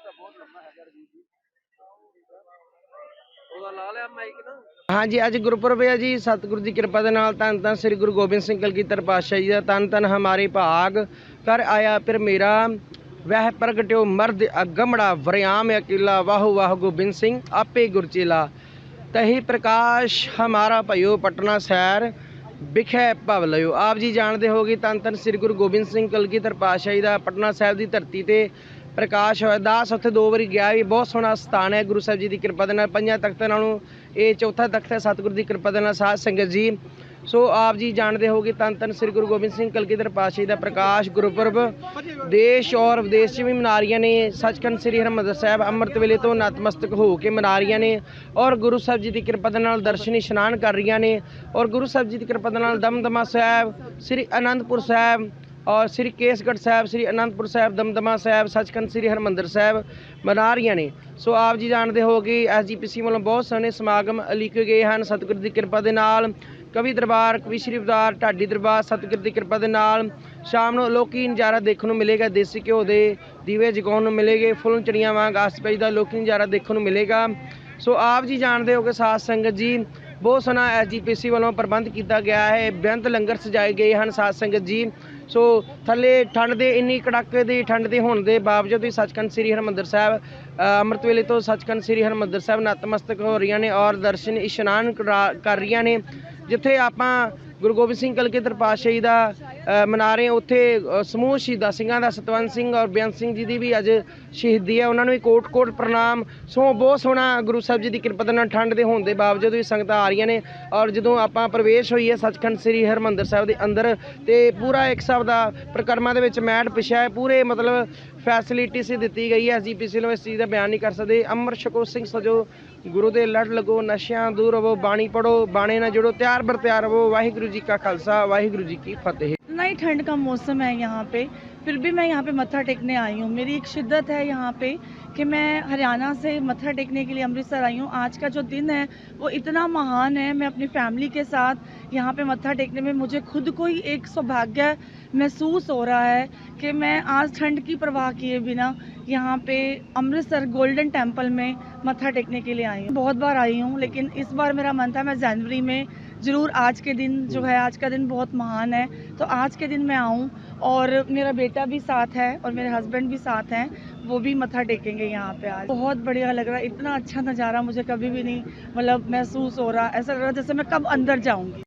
ਰਾਸਤਾ ਬਹੁਤ ਲੰਮਾ ਹੈਗਾ ਰਜੀਤ ਜੀ ਉਹਦਾ ਲਾ ਲਿਆ ਮਾਈਕ ਨਾ ਹਾਂਜੀ, ਅੱਜ ਗੁਰਪੁਰਬ ਹੈ ਜੀ। ਸਤਿਗੁਰੂ ਦੀ ਕਿਰਪਾ ਦੇ ਨਾਲ ਧੰਨ ਧੰਨ ਸ੍ਰੀ ਗੁਰੂ ਗੋਬਿੰਦ ਸਿੰਘ ਕਲਗੀਧਰ ਪਾਤਸ਼ਾਹ ਜੀ ਦਾ ਧੰਨ ਧੰਨ ਹਮਾਰੇ ਭਾਗ। ਕਰ ਆਇਆ ਫਿਰ ਮੇਰਾ ਵਹਿ ਪ੍ਰਗਟਿਓ ਮਰਦ ਅਗਮੜਾ ਵਰਿਆਮ ਅਕੀਲਾ। ਵਾਹ ਵਾਹ ਗੋਬਿੰਦ ਸਿੰਘ, ਆਪੇ ਗੁਰਚੇਲਾ ਤਹੀ ਪ੍ਰਕਾਸ਼ ਹਮਾਰਾ ਭਇਓ ਪਟਨਾ ਸ਼ਹਿਰ ਵਿਖੇ ਭਵ ਲਿਓ ਆਪ ਜੀ ਜਾਣਦੇ ਹੋਗੇ ਧੰਨ ਧੰਨ ਸ੍ਰੀ ਗੁਰੂ ਗੋਬਿੰਦ ਸਿੰਘ ਕਲਗੀਧਰ ਪਾਤਸ਼ਾਹ ਜੀ ਦਾ ਪਟਨਾ ਸਾਹਿਬ ਦੀ ਧਰਤੀ ਤੇ ਪ੍ਰਕਾਸ਼ ਹੋਇਆ। ਦਾਸ ਉੱਥੇ ਦੋ ਵਾਰੀ ਗਿਆ ਵੀ, ਬਹੁਤ ਸੋਹਣਾ ਸਥਾਨ ਹੈ, ਗੁਰੂ ਸਾਹਿਬ ਜੀ ਦੀ ਕਿਰਪਾ ਦੇ ਨਾਲ, ਪੰਜਾਂ ਤਖਤਾਂ ਨਾਲੋਂ ਇਹ ਚੌਥਾ ਤਖਤ ਹੈ, ਸਤਿਗੁਰੂ ਦੀ ਕਿਰਪਾ ਦੇ ਨਾਲ, ਸਾਧ ਸੰਗਤ ਜੀ। ਸੋ ਆਪ ਜੀ ਜਾਣਦੇ ਹੋਗੇ ਧੰਨ ਧੰਨ ਸ੍ਰੀ ਗੁਰੂ ਗੋਬਿੰਦ ਸਿੰਘ ਕਲਗੀਧਰ ਪਾਤਸ਼ਾਹ ਜੀ ਦਾ ਪ੍ਰਕਾਸ਼, ਗੁਰਪੁਰਬ, ਦੇਸ਼ ਔਰ ਵਿਦੇਸ਼ 'ਚ ਵੀ ਮਨਾ ਰਹੀਆਂ ਨੇ, ਸੱਚਖੰਡ ਸ੍ਰੀ ਹਰਿਮੰਦਰ ਸਾਹਿਬ ਅੰਮ੍ਰਿਤ ਵੇਲੇ ਤੋਂ ਨਤਮਸਤਕ ਹੋ ਕੇ ਮਨਾ ਰਹੀਆਂ ਨੇ ਔਰ ਗੁਰੂ ਸਾਹਿਬ ਜੀ ਦੀ ਕਿਰਪਾ ਦੇ ਨਾਲ ਦਰਸ਼ਨੀ ਇਸ਼ਨਾਨ ਕਰ ਰਹੀਆਂ ਨੇ ਔਰ ਗੁਰੂ ਸਾਹਿਬ ਜੀ ਦੀ ਕਿਰਪਾ ਦੇ ਨਾਲ ਦਮਦਮਾ ਸਾਹਿਬ, ਸ੍ਰੀ ਅਨੰਦਪੁਰ ਸਾਹਿਬ ਔਰ ਸ੍ਰੀ ਕੇਸਗੜ੍ਹ ਸਾਹਿਬ, ਸ੍ਰੀ ਅਨੰਦਪੁਰ ਸਾਹਿਬ, ਦਮਦਮਾ ਸਾਹਿਬ, ਸੱਚਖੰਡ ਸ੍ਰੀ ਹਰਿਮੰਦਰ ਸਾਹਿਬ ਮਨਾ ਰਹੀਆਂ ਨੇ। ਸੋ ਆਪ ਜੀ ਜਾਣਦੇ ਹੋ ਕਿ ਐਸਜੀਪੀਸੀ ਵੱਲੋਂ ਬਹੁਤ ਸਾਰੇ ਸਮਾਗਮ ਲਿਖੇ ਗਏ ਹਨ। ਸਤਿਗੁਰੂ ਦੀ ਕਿਰਪਾ ਦੇ ਨਾਲ ਕਵੀ ਦਰਬਾਰ, ਕਵੀ ਸ਼੍ਰੀ ਅਵਤਾਰ, ਢਾਡੀ ਦਰਬਾਰ, ਸਤਿਗੁਰ ਦੀ ਕਿਰਪਾ ਦੇ ਨਾਲ ਸ਼ਾਮ ਨੂੰ ਅਲੋਕੀ ਨਜ਼ਾਰਾ ਦੇਖਣ ਨੂੰ ਮਿਲੇਗਾ। ਦੇਸੀ ਘਿਓ ਦੇ ਦੀਵੇ ਜਗਾਉਣ ਨੂੰ ਮਿਲੇਗੇ, ਫੁੱਲ ਚੜੀਆਂ ਵਾਂਗ ਆਸਪਾਸ ਦਾ ਅਲੋਕੀ ਨਜ਼ਾਰਾ ਦੇਖਣ ਨੂੰ ਮਿਲੇਗਾ। ਸੋ ਆਪ ਜੀ ਜਾਣਦੇ ਹੋ ਕਿ ਸਾਧ ਸੰਗਤ ਜੀ ਬਹੁਤ ਸੋਹਣਾ ਐਸਜੀਪੀਸੀ ਵੱਲੋਂ ਪ੍ਰਬੰਧ ਕੀਤਾ ਗਿਆ ਹੈ। ਬੇਅੰਤ ਲੰਗਰ ਸਜਾਏ ਗਏ ਹਨ, ਸਾਧ ਸੰਗਤ ਜੀ। ਸੋ ਥੱਲੇ ਠੰਡ ਦੇ ਇੰਨੀ ਕੜਾਕੇ ਦੀ ਠੰਡ ਦੇ ਹੋਣ ਦੇ ਬਾਵਜੂਦ ਵੀ ਸੱਚਖੰਡ ਸ੍ਰੀ ਹਰਿਮੰਦਰ ਸਾਹਿਬ ਅੰਮ੍ਰਿਤ ਵੇਲੇ ਤੋਂ ਸੱਚਖੰਡ ਸ੍ਰੀ ਹਰਿਮੰਦਰ ਸਾਹਿਬ ਨਤਮਸਤਕ ਹੋ ਰਹੀਆਂ ਨੇ ਔਰ ਦਰਸ਼ਨ ਇਸ਼ਨਾਨ ਕਰਾ- ਕਰ ਰਹੀਆਂ ਨੇ। ਜਿੱਥੇ ਆਪਾਂ ਗੁਰੂ ਗੋਬਿੰਦ ਸਿੰਘ ਕਲਗੀਧਰ ਪਾਤਸ਼ਾਹ ਜੀ ਦਾ ਮਨਾ ਰਹੇ ਉੱਥੇ ਸਮੂਹ ਸ਼ਹੀਦਾਂ ਸਿੰਘਾਂ ਦਾ ਸਤਵੰਤ ਸਿੰਘ ਔਰ ਬੇਅੰਤ ਸਿੰਘ ਜੀ ਦੀ ਵੀ ਅੱਜ ਸ਼ਹੀਦੀ ਹੈ। ਉਹਨਾਂ ਨੂੰ ਵੀ ਕੋਟ-ਕੋਟ ਪ੍ਰਣਾਮ। ਸੋ ਬਹੁਤ ਸੋਹਣਾ ਗੁਰੂ ਸਾਹਿਬ ਜੀ ਦੀ ਕਿਰਪਾ ਦੇ ਨਾਲ ਠੰਡ ਦੇ ਹੋਣ ਦੇ ਬਾਵਜੂਦ ਵੀ ਸੰਗਤਾਂ ਆ ਰਹੀਆਂ ਨੇ ਔਰ ਜਦੋਂ ਆਪਾਂ ਪ੍ਰਵੇਸ਼ ਹੋਈ ਹੈ ਸੱਚਖੰਡ ਸ੍ਰੀ ਹਰਿਮੰਦਰ ਸਾਹਿਬ ਦੇ ਅੰਦਰ ਤੇ ਪੂਰਾ ਇੱਕ ਹਿਸਾਬ ਦਾ ਪ੍ਰਕਰਮਾਂ ਦੇ ਵਿੱਚ ਮੈਟ ਪਿਛਾ ਹੈ। ਪੂਰੇ ਮਤਲਬ ਫੈਸਿਲਿਟੀ ਸੀ ਦਿੱਤੀ ਗਈ ਹੈ। ਜੀਪੀਸੀ ਨੂੰ ਇਸ ਚੀਜ਼ ਦਾ ਬਿਆਨ ਨਹੀਂ ਕਰ ਸਕਦੇ। ਅਮਰ ਸ਼ਕੋ ਸਿੰਘ ਸਜੋ ਗੁਰੂ ਦੇ ਲੜ ਲਗੋ, ਨਸ਼ਿਆਂ ਦੂਰ ਰਵੋ ਬਾਣੀ ਪੜੋ ਬਾਣੇ ਨਾਲ ਜੁੜੋ, ਤਿਆਰ ਬਰ ਤਿਆਰ ਰਵੋ ਵਾਹਿਗੁਰੂ ਜੀ ਕਾ ਖਾਲਸਾ, ਵਾਹਿਗੁਰੂ ਜੀ ਕੀ ਫਤਿਹ। इतना ही ठंड का मौसम है यहाँ पे। फिर भी मैं यहाँ पे मत्था टेकने आई हूँ। मेरी एक शिद्दत है यहाँ पे कि मैं हरियाणा से मत्था टेकने के लिए अमृतसर आई हूँ। आज का जो दिन है, वो इतना महान है। मैं अपनी फैमिली के साथ यहाँ पे मत्था टेकने में मुझे खुद को ही एक सौभाग्य महसूस हो रहा है कि मैं आज ठंड की परवाह किए बिना यहाँ पे अमृतसर गोल्डन टेंपल में मत्था टेकने के लिए आई हूँ। बहुत बार आई हूँ, लेकिन इस बार मेरा मन था मैं जनवरी में ज़रूर आज के दिन जो है आज का दिन बहुत महान है। तो आज के दिन मैं आऊँ और मेरा बेटा भी साथ है और मेरे हस्बैंड भी साथ हैं वो भी मत्था टेकेंगे यहाँ पे आज। बहुत बढ़िया लग रहा है इतना अच्छा नज़ारा मुझे कभी भी नहीं मतलब महसूस हो रहा ऐसा लग रहा जैसे मैं कब अंदर जाऊँगी।